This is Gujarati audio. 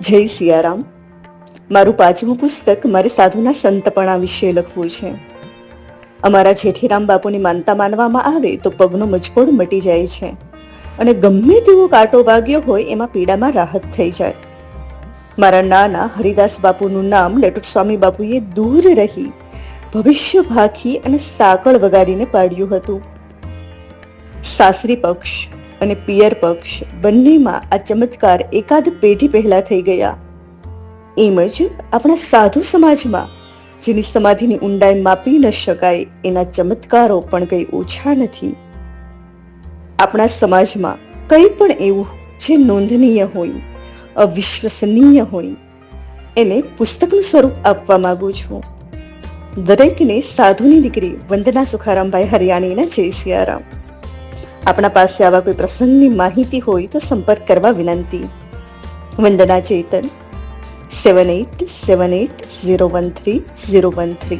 જય સિયારામ. મારું પાંચમું પુસ્તક મારે સાધુના સંતપણા વિશે લખવું છે. અમારા જેઠીરામ બાપુની માનતા માનવામાં આવે તો પગનો મચકોડ મટી જાય છે અને ગમે તેવો કાંટો વાગ્યો હોય એમાં પીડામાં રાહત થઈ જાય. મારા નાના હરિદાસ બાપુનું નામ લેટુટ સ્વામી બાપુએ દૂર રહી, ભવિષ્ય ભાખી અને સાકળ વગાડીને પાડ્યું હતું. સાસરી પક્ષ અને પિયર પક્ષ બંનેમાં આ ચમત્કાર એકાદ પેઢી પહેલા થઈ ગયા. એમ જ આપણા સાધુ સમાજમાં, જેની સમાધિની ઊંડાઈ માપી ન શકાય એના ચમત્કારો પણ કંઈ ઓછા નથી. આપણા સમાજમાં કંઈ પણ એવું જે નોંધનીય હોય, અવિશ્વસનીય હોય, એને પુસ્તકનું સ્વરૂપ આપવા માંગુ છું. દરેકને સાધુની દીકરી વંદના સુખારામભાઈ હરિયાણીના જય સિયારામ. આપણા પાસે આવા કોઈ પ્રસંગની માહિતી હોય તો સંપર્ક કરવા વિનંતી. Vandana Chetan seven eight seven eight zero one three zero one three